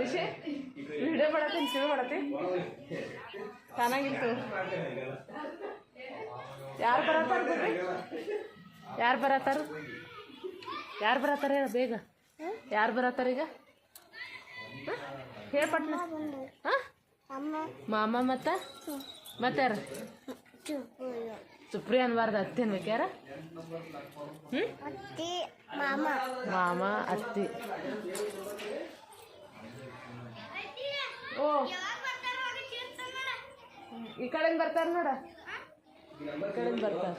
Rishi video ಮಾಡತ್ತೀನಿ ಸಿ ಮಾಡತ್ತಿ. ಚೆನ್ನಾಗಿತ್ತು. ಯಾರು ಬರತ್ತಾರ ಯಾರು ಬರತ್ತಾರ? ಯಾರು ಬರತ್ತಾರ ಹೇಳ ಬೇಗ. ಯಾರು ಬರತ್ತಾರ ಈಗ? ಹೇಳ್ಪಟ್ನ ಹಾಂ? ಮಾಮ ಮತ್ತ? ಮತ್ತಾರ? ಸುಪ್ರಿಯ ಅನ್ಬಾರ್ದು ಅತ್ತಿ ಅನ್ಬೇಕು ಯಾರ? ಮಾಮ. ಅತ್ತಿ. ಓ. ಈ ಕಡೆಯಿಂದ ಬರ್ತಾರ ನೋಡ. ಈ ಕಡೆಯಿಂದ ಬರ್ತಾರ.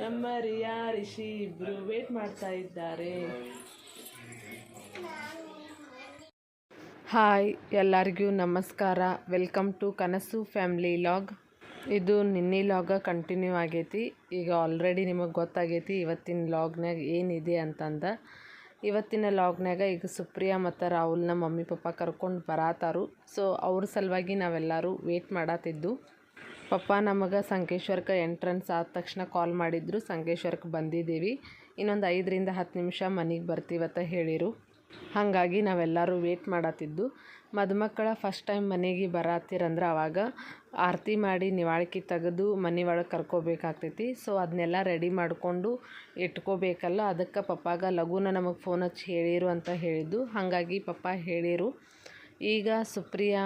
ನಮ್ಮ ರಿಯಾ ರಿಷಿ ಇಬ್ರು ವೇಟ್ ಮಾಡ್ತಾ ಇದ್ದಾರೆ. ಹಾಯ್ ಎಲ್ಲರಿಗೂ ನಮಸ್ಕಾರ. Welcome to Kanasu family log ಇದು ನಿನ್ನೆ ಲಾಗ ಕಂಟಿನ್ಯೂ ಆಗೈತಿ. ಈಗ ಆಲ್ರೆಡಿ ನಿಮಗೆ ಗೊತ್ತಾಗೈತಿ ಇವತ್ತಿನ ಲಾಗ್ನಾಗ ಏನಿದೆ ಅಂತಂದ. ಇವತ್ತಿನ ಲಾಗ್ನಾಗ ಈಗ ಸುಪ್ರಿಯಾ ಮತ್ತು ರಾಹುಲ್ನ ಮಮ್ಮಿ ಪಪ್ಪ ಕರ್ಕೊಂಡು ಬರಾತಾರು. ಸೊ ಅವ್ರ ಸಲುವಾಗಿ ನಾವೆಲ್ಲರೂ ವೇಟ್ ಮಾಡತ್ತಿದ್ದು ಪಪ್ಪ ನಮಗೆ ಸಂಕೇಶ್ವರ್ಕ ಎಂಟ್ರೆನ್ಸ್ ಆದ ತಕ್ಷಣ ಕಾಲ್ ಮಾಡಿದ್ರು. ಸಂಕೇಶ್ವರ್ಕ ಬಂದಿದ್ದೀವಿ. ಇನ್ನೊಂದು ಐದರಿಂದ ಹತ್ತು ನಿಮಿಷ ಮನೆಗೆ ಬರ್ತೀವತ್ತ ಹೇಳಿರು. ಹಾಗಾಗಿ ನಾವೆಲ್ಲರೂ ವೇಟ್ ಮಾಡತ್ತಿದ್ದು. ಮದುಮಕ್ಕಳ ಫಸ್ಟ್ ಟೈಮ್ ಮನೆಗೆ ಬರತ್ತೀರಂದ್ರೆ ಅವಾಗ ಆರತಿ ಮಾಡಿ ನಿವಾಳಿಕೆ ತೆಗೆದು ಮನೆ ಒಳಗೆ ಕರ್ಕೋಬೇಕಾಗ್ತೈತಿ. ಸೊ ಅದನ್ನೆಲ್ಲ ರೆಡಿ ಮಾಡಿಕೊಂಡು ಇಟ್ಕೋಬೇಕಲ್ಲ, ಅದಕ್ಕೆ ಪಪ್ಪಾಗ ಲಘುನ ನಮಗೆ ಫೋನ್ ಹಚ್ಚಿ ಹೇಳಿರು ಅಂತ ಹೇಳಿದ್ದು. ಹಾಗಾಗಿ ಪಪ್ಪ ಹೇಳಿರು. ಈಗ ಸುಪ್ರಿಯಾ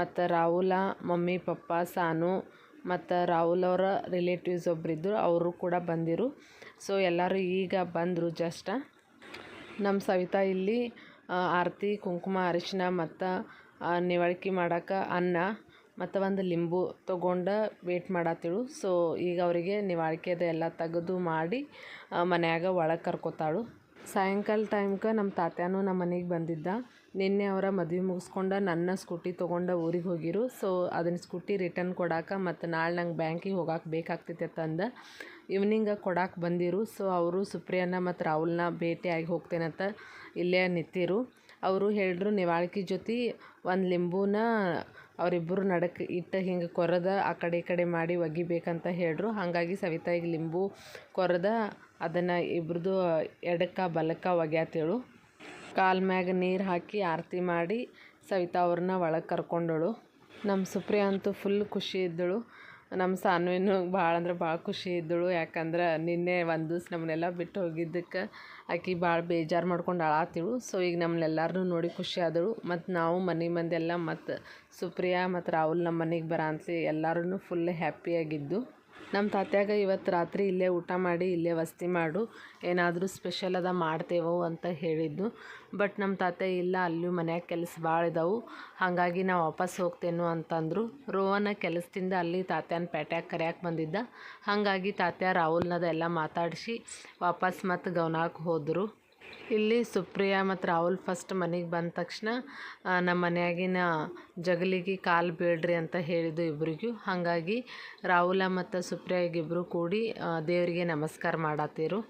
ಮತ್ತು ರಾಹುಲ, ಮಮ್ಮಿ, ಪಪ್ಪ, ಸಾನು ಮತ್ತು ರಾಹುಲ್ ಅವರ ರಿಲೇಟಿವ್ಸ್ ಒಬ್ಬರಿದ್ದರು ಅವರು ಕೂಡ ಬಂದಿರು. ಸೊ ಎಲ್ಲರೂ ಈಗ ಬಂದರು ಜಸ್ಟ್ ನಮ್ಮ ಸವಿತಾ ಇಲ್ಲಿ ಆರತಿ, ಕುಂಕುಮ, ಅರಿಶಿನ ಮತ್ತು ನಿವಳಿಕೆ ಮಾಡಕ್ಕೆ ಅನ್ನ ಮತ್ತು ಒಂದು ಲಿಂಬು ತೊಗೊಂಡು ವೇಟ್ ಮಾಡತ್ತಿಳು ಸೊ ಈಗ ಅವರಿಗೆ ನಿವಾಳಿಕೆದ ಎಲ್ಲ ತೆಗೆದು ಮಾಡಿ ಮನ್ಯಾಗ ಒಳಗೆ ಕರ್ಕೊತಾಳು. ಸಾಯಂಕಾಲ ಟೈಮ್ಗೆ ನಮ್ಮ ತಾತ್ಯಾನು ನಮ್ಮ ಮನೆಗೆ ಬಂದಿದ್ದ. ನಿನ್ನೆ ಅವರ ಮದುವೆ ಮುಗಿಸ್ಕೊಂಡ ನನ್ನ ಸ್ಕೂಟಿ ತೊಗೊಂಡ ಊರಿಗೆ ಹೋಗಿರು. ಸೊ ಅದನ್ನ ಸ್ಕೂಟಿ ರಿಟರ್ನ್ ಕೊಡಾಕ ಮತ್ತು ನಾಳೆ ನಂಗೆ ಬ್ಯಾಂಕಿಗೆ ಹೋಗಕ್ಕೆ ಬೇಕಾಗ್ತೈತೆ ಅಂತಂದು ಈವ್ನಿಂಗ ಕೊಡಾಕೆ ಬಂದಿರು. ಸೊ ಅವರು ಸುಪ್ರಿಯನ್ನ ಮತ್ತು ರಾಹುಲ್ನ ಭೇಟಿಯಾಗಿ ಹೋಗ್ತೇನಂತ ಇಲ್ಲೇ ನಿಂತಿರು. ಅವರು ಹೇಳಿದ್ರು, ನಿವಾಳ್ಕಿ ಜೊತೆ ಒಂದು ಲಿಂಬೂನ ಅವರಿಬ್ಬರು ನಡಕ್ಕೆ ಇಟ್ಟು ಹಿಂಗೆ ಕೊರದ ಆ ಕಡೆ ಈ ಕಡೆ ಮಾಡಿ ಒಗಿಬೇಕಂತ ಹೇಳ್ರು. ಹಾಗಾಗಿ ಸವಿತಾಯಿಗೆ ಲಿಂಬು ಕೊರದ ಅದನ್ನು ಇಬ್ರದ್ದು ಎಡಕ್ಕ ಬಲಕ್ಕ ಒಗ್ಯಾತೇಳು ಕಾಲ್ ಮ್ಯಾಗ ನೀರು ಹಾಕಿ ಆರತಿ ಮಾಡಿ ಸವಿತಾ ಅವ್ರನ್ನ ಒಳಗೆ ಕರ್ಕೊಂಡಳು. ನಮ್ಮ ಸುಪ್ರಿಯಾ ಅಂತೂ ಫುಲ್ ಖುಷಿ ಇದ್ದಳು. ನಮ್ಮ ಸಾನ್ವಿನೂ ಭಾಳ ಅಂದ್ರೆ ಭಾಳ ಖುಷಿ ಇದ್ದಳು. ಯಾಕಂದ್ರೆ ನಿನ್ನೆ ಒಂದು ದಿವ್ಸ ನಮ್ಮನ್ನೆಲ್ಲ ಬಿಟ್ಟು ಹೋಗಿದ್ದಕ್ಕೆ ಆಕೆ ಭಾಳ ಬೇಜಾರು ಮಾಡ್ಕೊಂಡು ಅಳಾತಿಳು. ಸೊ ಈಗ ನಮ್ಮನ್ನೆಲ್ಲರನ್ನೂ ನೋಡಿ ಖುಷಿ ಆದಳು. ಮತ್ತು ನಾವು ಮನೆ ಮಂದೆಲ್ಲ ಮತ್ತು ಸುಪ್ರಿಯಾ ಮತ್ತು ರಾಹುಲ್ ನಮ್ಮ ಮನೆಗೆ ಬರ ಎಲ್ಲರೂ ಫುಲ್ ಹ್ಯಾಪಿಯಾಗಿದ್ದು ನಮ್ಮ ತಾತ್ಯಾಗ ಇವತ್ತು ರಾತ್ರಿ ಇಲ್ಲೇ ಊಟ ಮಾಡಿ, ಇಲ್ಲೇ ವಸ್ತಿ ಮಾಡು, ಏನಾದರೂ ಸ್ಪೆಷಲ್ ಅದ ಮಾಡ್ತೇವೋ ಅಂತ ಹೇಳಿದ್ದು. ಬಟ್ ನಮ್ಮ ತಾತ್ಯ ಇಲ್ಲ ಅಲ್ಲೂ ಮನ್ಯಾಗ ಕೆಲಸ ಭಾಳ ಇದಾವೆ. ಹಾಗಾಗಿ ನಾವು ವಾಪಸ್ ಹೋಗ್ತೇನೋ ಅಂತಂದರು. ರೋವನ ಕೆಲಸದಿಂದ ಅಲ್ಲಿ ತಾತ್ಯನ ಪೇಟ್ಯಾಗ ಕರ್ಯಾಕೆ ಬಂದಿದ್ದ. ಹಾಗಾಗಿ ತಾತ್ಯ ರಾಹುಲ್ನದೆಲ್ಲ ಮಾತಾಡಿಸಿ ವಾಪಸ್ ಮತ್ತು ಗೌನಾಕ್ಕೆ ಹೋದರು. ಇಲ್ಲಿ ಸುಪ್ರಿಯಾ ಮತ್ತು ರಾಹುಲ್ ಫಸ್ಟ್ ಮನೆಗೆ ಬಂದ ತಕ್ಷಣ ನಮ್ಮ ಮನೆಯಾಗಿನ ಜಗಲಿಗೆ ಕಾಲು ಬೇಡ್ರಿ ಅಂತ ಹೇಳಿದ್ದು ಇಬ್ಬರಿಗೂ ಹಾಗಾಗಿ ರಾಹುಲ ಮತ್ತು ಸುಪ್ರಿಯಾ ಇಬ್ರು ಕೂಡಿ ದೇವರಿಗೆ ನಮಸ್ಕಾರ ಮಾಡತ್ತೀರು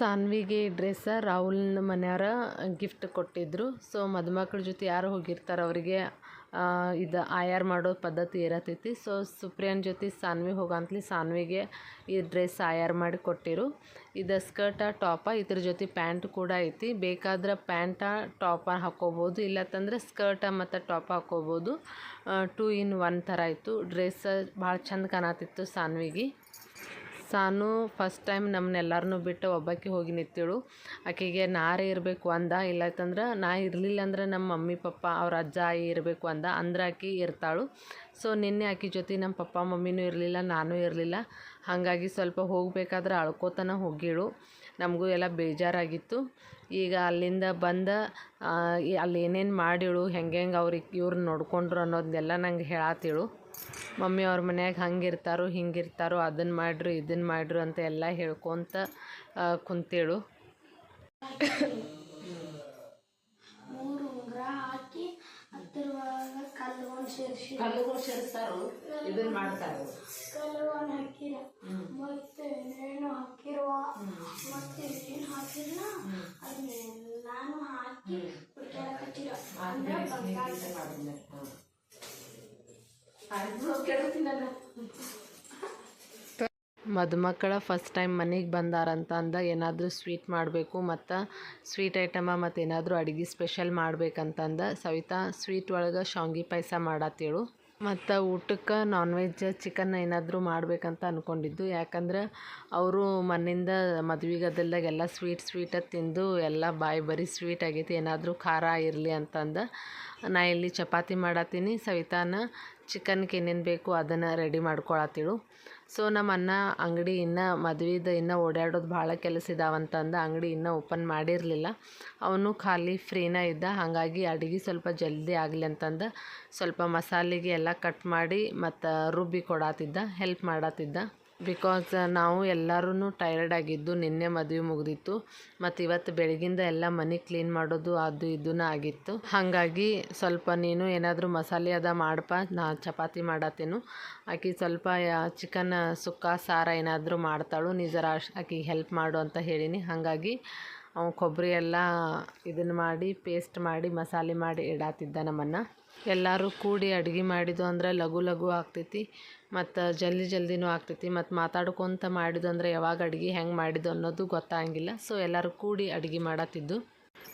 ಸಾನ್ವಿಗೆ ಡ್ರೆಸ್ಸ ರಾಹುಲ್ನ ಮನೆಯವ್ರ ಗಿಫ್ಟ್ ಕೊಟ್ಟಿದ್ರು. ಸೊ, ಮದುಮಕ್ಳ ಜೊತೆ ಯಾರು ಹೋಗಿರ್ತಾರೆ ಅವರಿಗೆ ಇದು ಆಯಾರ್ ಮಾಡೋ ಪದ್ಧತಿ ಇರತೈತಿ. ಸೊ, ಸುಪ್ರಿಯನ್ ಜೊತೆ ಸಾನ್ವಿ ಹೋಗಂತಲಿ ಸಾನ್ವಿಗೆ ಈ ಡ್ರೆಸ್ ಆಯಾರ್ ಮಾಡಿ ಕೊಟ್ಟಿರು. ಇದು ಸ್ಕರ್ಟ, ಟಾಪ, ಇದ್ರ ಜೊತೆ ಪ್ಯಾಂಟ್ ಕೂಡ ಐತಿ. ಬೇಕಾದ್ರೆ ಪ್ಯಾಂಟ, ಟಾಪ ಹಾಕೋಬೋದು ಇಲ್ಲತ್ತಂದ್ರೆ ಸ್ಕರ್ಟ ಮತ್ತು ಟಾಪ್ ಹಾಕೋಬೋದು. ಟೂ ಇನ್ ಒನ್ ಥರ ಇತ್ತು. ಡ್ರೆಸ್ ಭಾಳ ಚಂದ ಕಾಣತಿತ್ತು ಸಾನ್ವಿಗೆ. ಸಾನು ಫಸ್ಟ್ ಟೈಮ್ ನಮ್ಮನ್ನೆಲ್ಲರನ್ನೂ ಬಿಟ್ಟು ಒಬ್ಬಾಕಿ ಹೋಗಿ ನಿಂತಿಳು. ಆಕೆಗೆ ನಾರೇ ಇರಬೇಕು ಅಂದ. ಇಲ್ಲತ್ತಂದ್ರೆ ನಾ ಇರಲಿಲ್ಲ ಅಂದ್ರೆ ನಮ್ಮ ಮಮ್ಮಿ, ಪಪ್ಪ, ಅವ್ರ ಅಜ್ಜ, ಆಯಿ ಇರಬೇಕು ಅಂದ. ಅಂದ್ರೆ ಆಕೆ ಇರ್ತಾಳು. ಸೊ ನಿನ್ನೆ ಆಕೆ ಜೊತೆ ನಮ್ಮ ಪಪ್ಪ, ಮಮ್ಮಿನೂ ಇರಲಿಲ್ಲ, ನಾನು ಇರಲಿಲ್ಲ. ಹಾಗಾಗಿ ಸ್ವಲ್ಪ ಹೋಗಬೇಕಾದ್ರೆ ಅಳ್ಕೋತನ ಹೋಗಿಳು. ನಮಗೂ ಎಲ್ಲ ಬೇಜಾರಾಗಿತ್ತು. ಈಗ ಅಲ್ಲಿಂದ ಬಂದ ಅಲ್ಲಿ ಏನೇನು ಮಾಡಿಳು ಹೆಂಗೆ ಹೆಂಗೆ ಅವ್ರಿಗೆ ಇವ್ರು ನೋಡ್ಕೊಂಡ್ರು ಅನ್ನೋದನ್ನೆಲ್ಲ ನಂಗೆ ಹೇಳತ್ತಿಳು ಮಮ್ಮಿ ಅವ್ರ ಮನ್ಯಾಗ ಹಂಗೆ ಹಿಂಗಿರ್ತಾರೋ ಹಿಂಗೆ ಇರ್ತಾರೋ ಅದನ್ನು ಮಾಡ್ರು ಇದನ್ನು ಮಾಡ್ರು ಅಂತ ಎಲ್ಲ ಹೇಳ್ಕೊತ ಕುಂತೇಳು. ಮೂರು ಉಂಗುರ ಹಾಕಿ ಅದ್ರ ಒಳಗೆ ಕಲ್ಲುಗಳು ಸೇರಿಸಿ. ಕಲ್ಲುಗಳು ಸೇರಿಸ್ತಾರೋ ಇದನ್ನು ಮಾಡ್ತಾರೆ. ಕಲ್ಲುಗಳು ಹಾಕಿರ. ಮತ್ತೆ ಏನು ಹಾಕಿರುವ ಮತ್ತೆ ಏನು ಹಾಕಿಲ್ಲ ಅದನ್ನೆಲ್ಲಾನು ಹಾಕಿ ಅಂದ್ರೆ ಬಂಗಾರ. ಮದುಮಕ್ಕಳ ಫಸ್ಟ್ ಟೈಮ್ ಮನೆಗೆ ಬಂದಾರಂತ ಅಂದ, ಏನಾದರೂ ಸ್ವೀಟ್ ಮಾಡಬೇಕು ಮತ್ತು ಸ್ವೀಟ್ ಐಟಮ ಮತ್ತು ಏನಾದರೂ ಅಡುಗೆ ಸ್ಪೆಷಲ್ ಮಾಡ್ಬೇಕಂತಂದ ಸವಿತಾ ಸ್ವೀಟ್ ಒಳಗೆ ಶಾವ್ಗಿ ಪಾಯಸ ಮಾಡತ್ತೇಳು ಮತ್ತು ಊಟಕ್ಕೆ ನಾನ್ ವೆಜ್ ಚಿಕನ್ ಏನಾದರೂ ಮಾಡಬೇಕಂತ ಅಂದ್ಕೊಂಡಿದ್ದು ಯಾಕಂದ್ರೆ ಅವರು ಮನೆಯಿಂದ ಮದ್ವೆಗೆ ಎಲ್ಲ ಸ್ವೀಟ್ ಸ್ವೀಟ ತಿಂದು ಎಲ್ಲ ಬಾಯಿ ಬರೀ ಸ್ವೀಟ್ ಆಗೈತಿ. ಏನಾದರೂ ಖಾರ ಇರಲಿ ಅಂತಂದು ನಾ ಇಲ್ಲಿ ಚಪಾತಿ ಮಾಡತ್ತೀನಿ ಸವಿತಾನ ಚಿಕನ್ಗೆ ಏನೇನು ಬೇಕು ಅದನ್ನು ರೆಡಿ ಮಾಡ್ಕೊಳತ್ತಿಳು ಸೊ ನಮ್ಮ ಅಣ್ಣ ಅಂಗಡಿ ಇನ್ನೂ ಮದುವೆದು ಇನ್ನೂ ಓಡಾಡೋದು ಭಾಳ ಕೆಲಸ ಇದಾವಂತಂದು ಅಂಗಡಿ ಇನ್ನೂ ಓಪನ್ ಮಾಡಿರಲಿಲ್ಲ. ಅವನು ಖಾಲಿ ಫ್ರೀನ ಇದ್ದ. ಹಾಗಾಗಿ ಅಡುಗೆ ಸ್ವಲ್ಪ ಜಲ್ದಿ ಆಗಲಿ ಅಂತಂದು ಸ್ವಲ್ಪ ಮಸಾಲೆಗೆ ಎಲ್ಲ ಕಟ್ ಮಾಡಿ ಮತ್ತು ರುಬ್ಬಿ ಕೊಡಾತಿದ್ದ ಹೆಲ್ಪ್ ಮಾಡತ್ತಿದ್ದ ಬಿಕಾಸ್ ನಾವು ಎಲ್ಲರೂ ಟೈರ್ಡ್ ಆಗಿದ್ದು, ನಿನ್ನೆ ಮದುವೆ ಮುಗಿದಿತ್ತು. ಮತ್ತು ಇವತ್ತು ಬೆಳಗಿಂದ ಎಲ್ಲ ಮನೆ ಕ್ಲೀನ್ ಮಾಡೋದು, ಅದು ಇದೂ ಆಗಿತ್ತು. ಹಾಗಾಗಿ ಸ್ವಲ್ಪ ನೀನು ಏನಾದರೂ ಮಸಾಲೆ ಅದ ಮಾಡಪ್ಪ ನಾ ಚಪಾತಿ ಮಾಡತ್ತೇನು. ಆಕೆ ಸ್ವಲ್ಪ ಚಿಕನ್ ಸುಕ್ಕ, ಸಾರ ಏನಾದರೂ ಮಾಡ್ತಾಳು. ನೀ ಜರ ಆಕೆಗೆ ಹೆಲ್ಪ್ ಮಾಡು ಅಂತ ಹೇಳೀನಿ. ಹಾಗಾಗಿ ಅವ ಕೊಬ್ಬರಿ ಎಲ್ಲ ಇದನ್ನು ಮಾಡಿ ಪೇಸ್ಟ್ ಮಾಡಿ, ಮಸಾಲೆ ಮಾಡಿ ಇಡಾತಿದ್ದ ನಮ್ಮನ್ನು. ಎಲ್ಲರೂ ಕೂಡಿ ಅಡುಗೆ ಮಾಡಿದ್ದು ಅಂದ್ರೆ ಲಘು ಲಘು ಆಗ್ತೈತಿ. ಮತ್ತು ಜಲ್ದಿ ಜಲ್ದಿನೂ ಆಗ್ತೈತಿ ಮತ್ತು ಮಾತಾಡ್ಕೊತ ಮಾಡಿದ್ದು ಅಂದರೆ ಯಾವಾಗ ಅಡುಗೆ ಹೆಂಗೆ ಮಾಡಿದ್ದು ಅನ್ನೋದು ಗೊತ್ತಾಗಂಗಿಲ್ಲ ಸೊ ಎಲ್ಲರೂ ಕೂಡಿ ಅಡುಗೆ ಮಾಡತ್ತಿದ್ದು.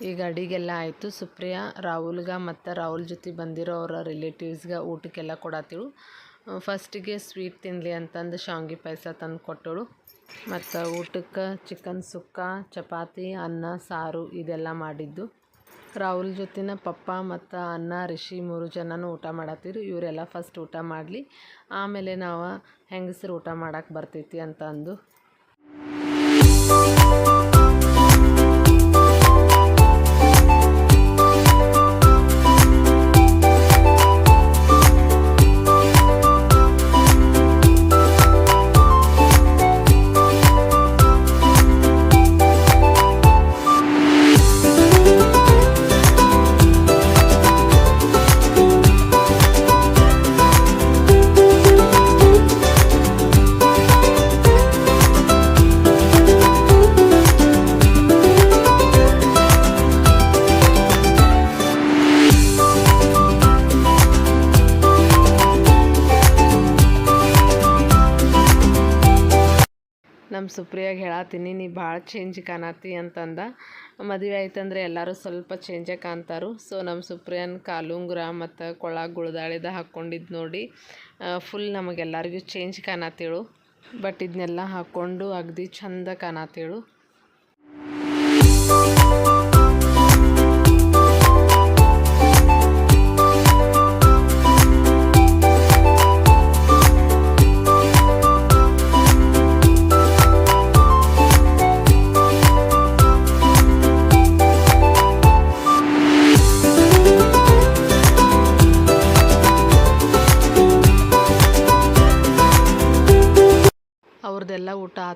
ಈಗ ಅಡಿಗೆಲ್ಲ ಆಯಿತು. ಸುಪ್ರಿಯಾ, ರಾಹುಲ್ಗೆ ಮತ್ತು ರಾಹುಲ್ ಜೊತೆ ಬಂದಿರೋ ಅವರ ರಿಲೇಟಿವ್ಸ್ಗೆ ಊಟಕ್ಕೆಲ್ಲ ಕೊಡತ್ತಿಳು ಫಸ್ಟಿಗೆ ಸ್ವೀಟ್ ತಿನ್ನಲಿ ಅಂತಂದು ಶಾವಿಗೆ ಪಾಯಸ ತಂದು ಕೊಟ್ಟಳು. ಮತ್ತು ಊಟಕ್ಕೆ ಚಿಕನ್ ಸುಕ್ಕ, ಚಪಾತಿ, ಅನ್ನ, ಸಾರು ಇದೆಲ್ಲ ಮಾಡಿದ್ದು. ರಾಹುಲ್ ಜೊತೆನ ಪಪ್ಪ ಮತ್ತು ಅನ್ನ ರಿಷಿ ಮೂರು ಜನನೂ ಊಟ ಮಾಡತ್ತಿರು. ಇವರೆಲ್ಲ ಫಸ್ಟ್ ಊಟ ಮಾಡಲಿ. ಆಮೇಲೆ ನಾವು ಹೆಂಗಸರು ಊಟ ಮಾಡಕ್ಕೆ ಬರ್ತೈತಿ ಅಂತ ಅಂದು. ಸುಪ್ರಿಯಾಗ ಹೇಳತ್ತೀನಿ ನೀ ಭಾಳ ಚೇಂಜ್ ಕಾಣತ್ತಿ ಅಂತಂದ. ಮದುವೆ ಆಯ್ತಂದ್ರೆ ಎಲ್ಲರೂ ಸ್ವಲ್ಪ ಚೇಂಜೇ ಕಾಣ್ತಾರು. ಸೊ ನಮ್ಮ ಸುಪ್ರಿಯನ್ ಕಾಲುಂಗುರ ಮತ್ತು ಕೊಳ, ಗುಳ್ದಾಳಿದ ಹಾಕ್ಕೊಂಡಿದ್ದು ನೋಡಿ ಫುಲ್ ನಮಗೆಲ್ಲರಿಗೂ ಚೇಂಜ್ ಕಾಣತ್ತೇಳು ಬಟ್ ಇದನ್ನೆಲ್ಲ ಹಾಕ್ಕೊಂಡು ಅಗದಿ ಚಂದ ಕಾಣತ್ತೇಳು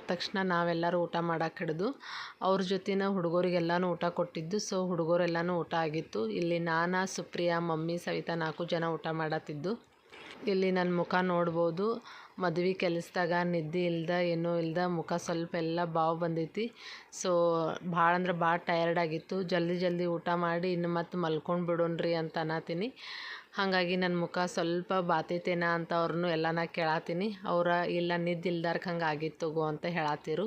ಆದ ತಕ್ಷಣ ನಾವೆಲ್ಲರೂ ಊಟ ಮಾಡಕ್ಕೆ ಹಿಡಿದು, ಅವ್ರ ಜೊತೆನ ಹುಡುಗರಿಗೆಲ್ಲನೂ ಊಟ ಕೊಟ್ಟಿದ್ದು. ಸೊ, ಹುಡುಗರೆಲ್ಲನೂ ಊಟ ಆಗಿತ್ತು. ಇಲ್ಲಿ ನಾನು ಸುಪ್ರಿಯಾ, ಮಮ್ಮಿ ಸವಿತಾ ನಾಲ್ಕು ಜನ ಊಟ ಮಾಡತ್ತಿದ್ದು. ಇಲ್ಲಿ ನನ್ನ ಮುಖ ನೋಡ್ಬೋದು. ಮದುವೆ ಕೆಲಸದಾಗ ನಿದ್ದೆ ಇಲ್ದ, ಏನೂ ಇಲ್ದ, ಮುಖ ಸ್ವಲ್ಪ ಎಲ್ಲ ಬಾವು ಬಂದೈತಿ. ಸೊ, ಭಾಳ ಅಂದ್ರೆ ಭಾಳ ಟಯರ್ಡ್ ಆಗಿತ್ತು. ಜಲ್ದಿ ಜಲ್ದಿ ಊಟ ಮಾಡಿ ಇನ್ನು ಮತ್ತೆ ಮಲ್ಕೊಂಡು ಬಿಡೋಣ್ರಿ ಅಂತ ಅನ್ನತೀನಿ. ಹಾಗಾಗಿ ನನ್ನ ಮುಖ ಸ್ವಲ್ಪ ಬಾತೈತೇನ ಅಂತ ಅವ್ರನ್ನೂ ಎಲ್ಲ ನಾ ಕೇಳತ್ತೀನಿ ಅವ್ರ ಇಲ್ಲ ನಿದ್ದೆ ಇಲ್ದಾರ್ಕ ಹಂಗೆ ಆಗಿತ್ತು ಗೋ ಅಂತ ಹೇಳತ್ತಿರು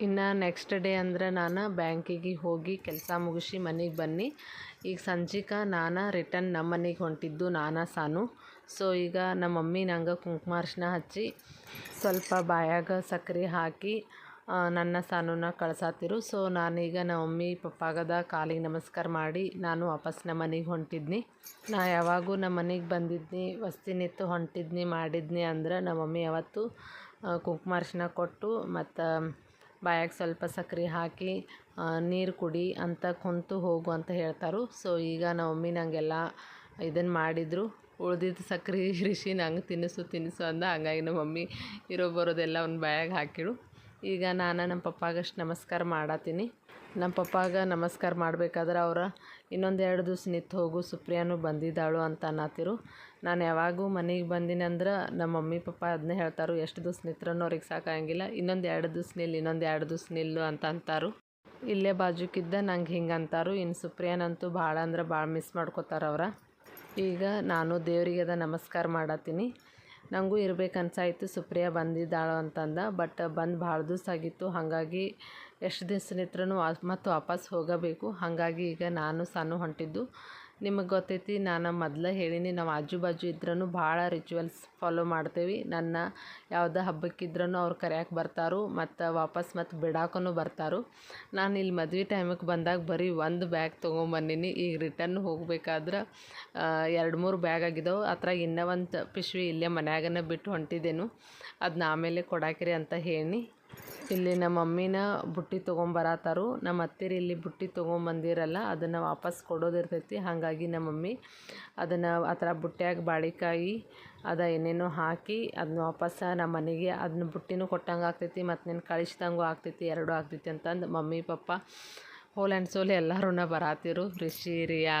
ಇನ್ನು ನೆಕ್ಸ್ಟ್ ಡೇ ಅಂದ್ರೆ ನಾನು ಬ್ಯಾಂಕಿಗೆ ಹೋಗಿ ಕೆಲಸ ಮುಗಿಸಿ ಮನೆಗೆ ಬನ್ನಿ. ಈಗ ಸಂಜಿಕ ನಾನು ರಿಟರ್ನ್ ನಮ್ಮ ಮನೆಗೆ ಹೊಂಟಿದ್ದು ನಾನು ಸಾನು. ಸೊ ಈಗ ನಮ್ಮ ಮಮ್ಮಿ ನಂಗೆ ಕುಂಕುಮ ಅರ್ಶಿನ ಹಚ್ಚಿ ಸ್ವಲ್ಪ ಬಾಯಾಗ ಸಕ್ಕರೆ ಹಾಕಿ ನನ್ನ ಸಾನುನ ಕಳ್ಸಾತಿರು. ಸೊ ನಾನೀಗ ನಮ್ಮ ಮಮ್ಮಿ ಪಪ್ಪಾಗದ ಕಾಲಿಗೆ ನಮಸ್ಕಾರ ಮಾಡಿ ನಾನು ವಾಪಸ್ ನಮ್ಮ ಮನೆಗೆ ಹೊಂಟಿದ್ನಿ. ನಾ ಯಾವಾಗೂ ನಮ್ಮ ಮನೆಗೆ ಬಂದಿದ್ನಿ ವಸ್ತಿನಿತ್ತು ಹೊಂಟಿದ್ನಿ, ಮಾಡಿದ್ನಿ ಅಂದ್ರೆ ನಮ್ಮ ಮಮ್ಮಿ ಯಾವತ್ತು ಕುಂಕುಮ ಅರ್ಶಿನ ಕೊಟ್ಟು ಮತ್ತು ಬಾಯಾಗ ಸ್ವಲ್ಪ ಸಕ್ಕರೆ ಹಾಕಿ ನೀರು ಕುಡಿ ಅಂತ ಕುಂತು ಹೋಗು ಅಂತ ಹೇಳ್ತಾರೆ. ಸೊ ಈಗ ನಮ್ಮ ಮಮ್ಮಿ ನನಗೆಲ್ಲ ಇದನ್ನು ಮಾಡಿದರು. ಉಳ್ದಿದ್ದು ಸಕ್ಕರೆ ಇರಿಸಿ ನಂಗೆ ತಿನ್ನಿಸು ತಿನ್ನಿಸು ಅಂದ. ಹಂಗಾಗಿ ನಮ್ಮ ಮಮ್ಮಿ ಇರೋ ಬರೋದೆಲ್ಲ ಅವ್ನ ಬಾಯಾಗ ಹಾಕಿಡು ಈಗ ನಾನು ನಮ್ಮ ಪಪ್ಪಾಗಷ್ಟು ನಮಸ್ಕಾರ ಮಾಡತ್ತೀನಿ ನಮ್ಮ ಪಪ್ಪಾಗ ನಮಸ್ಕಾರ ಮಾಡಬೇಕಾದ್ರೆ ಅವರ ಇನ್ನೊಂದು ಎರಡು ದಿವ್ಸ ನಿಂತು ಹೋಗು, ಸುಪ್ರಿಯಾನು ಬಂದಿದ್ದಾಳು ಅಂತ ಅನ್ನತ್ತಿರು ನಾನು ಯಾವಾಗೂ ಮನೆಗೆ ಬಂದಿನಂದ್ರೆ ನಮ್ಮ ಮಮ್ಮಿ, ಪಪ್ಪ ಅದನ್ನೇ ಹೇಳ್ತಾರು, ಎಷ್ಟು ದಿವ್ಸ ನಿತ್ರನೂ ಅವ್ರಿಗೆ ಸಾಕಾಗಂಗಿಲ್ಲ ಇನ್ನೊಂದು ಎರಡು ದಿವ್ಸ ನಿಲ್ಲು, ಇನ್ನೊಂದು ಎರಡು ದಿವ್ಸ ನಿಲ್ಲು ಅಂತ ಅಂತಾರು. ಇಲ್ಲೇ ಬಾಜುಕಿದ್ದ ನಂಗೆ ಹಿಂಗೆ ಅಂತಾರು. ಇನ್ನು ಸುಪ್ರಿಯಾನಂತೂ ಭಾಳ ಅಂದ್ರೆ ಭಾಳ ಮಿಸ್ ಮಾಡ್ಕೋತಾರೆ ಅವ್ರ. ಈಗ ನಾನು ದೇವರಿಗೆ ಅದ ನಮಸ್ಕಾರ ಮಾಡತ್ತೀನಿ ನನಗೂ ಇರ್ಬೇಕು ಅನ್ಸಾಯಿತು ಸುಪ್ರಿಯಾ ಬಂದಿದ್ದಾಳು ಅಂತಂದ, ಬಟ್ ಬಂದು ಭಾಳ ದಿವ್ಸ ಆಗಿತ್ತು. ಹಾಗಾಗಿ ಎಷ್ಟು ದಿವ್ಸ ನಿತ್ರನೂ ಮತ್ತು ವಾಪಸ್ ಹೋಗಬೇಕು. ಹಾಗಾಗಿ ಈಗ ನಾನು ಸಣ್ಣ ಹೊಂಟಿದ್ದು ನಿಮಗೆ ಗೊತ್ತೈತಿ, ನಾನು ಮೊದಲೇ ಹೇಳೀನಿ, ನಾವು ಆಜು ಬಾಜು ಇದ್ರೂ ಭಾಳ ರಿಚುವಲ್ಸ್ ಫಾಲೋ ಮಾಡ್ತೇವೆ. ನನ್ನ ಯಾವುದೇ ಹಬ್ಬಕ್ಕಿದ್ರೂ ಅವ್ರು ಕರೆಯಕ್ಕೆ ಬರ್ತಾರು, ಮತ್ತು ವಾಪಸ್ ಮತ್ತು ಬಿಡಾಕೂ ಬರ್ತಾರು. ನಾನು ಇಲ್ಲಿ ಮದ್ವೆ ಟೈಮಿಗೆ ಬಂದಾಗ ಬರೀ ಒಂದು ಬ್ಯಾಗ್ ತೊಗೊಂಬಂದಿನಿ ಈಗ ರಿಟರ್ನ್ ಹೋಗಬೇಕಾದ್ರೆ ಎರಡು ಮೂರು ಬ್ಯಾಗ್ ಆಗಿದಾವೆ. ಅದ್ರಾಗ ಇನ್ನೂ ಒಂದು ಪಿಶ್ವಿ ಇಲ್ಲೇ ಮನ್ಯಾಗನ ಬಿಟ್ಟು ಹೊಂಟಿದ್ದೇನು ಅದನ್ನ ಆಮೇಲೆ ಕೊಡಾಕಿರಿ ಅಂತ ಹೇಳಿ ಇಲ್ಲಿ ನಮ್ಮ ಮಮ್ಮಿನ ಬುಟ್ಟಿ ತೊಗೊಂಬರತ್ತಾರು ನಮ್ಮ ಅತ್ತೆರು ಇಲ್ಲಿ ಬುಟ್ಟಿ ತೊಗೊಂಬಂದಿರಲ್ಲ, ಅದನ್ನು ವಾಪಸ್ ಕೊಡೋದಿರ್ತೈತಿ. ಹಾಗಾಗಿ ನಮ್ಮ ಮಮ್ಮಿ ಅದನ್ನು ಆ ಥರ ಬುಟ್ಟ್ಯಾಗ ಬಾಳಿಕಾಯಿ, ಅದ ಏನೇನೋ ಹಾಕಿ ಅದನ್ನ ವಾಪಸ್ ನಮ್ಮ ಮನೆಗೆ ಅದನ್ನ ಬುಟ್ಟಿನೂ ಕೊಟ್ಟಂಗೆ ಆಗ್ತೈತಿ, ಮತ್ತು ನೀನು ಕಳಿಸ್ದಂಗೂ ಆಗ್ತೈತಿ, ಎರಡೂ ಆಗ್ತೈತಿ ಅಂತಂದು mummy, papa, whole and soul ಎಲ್ಲರೂ ಬರಾತಿರು ರಿಷಿ, ರಿಯಾ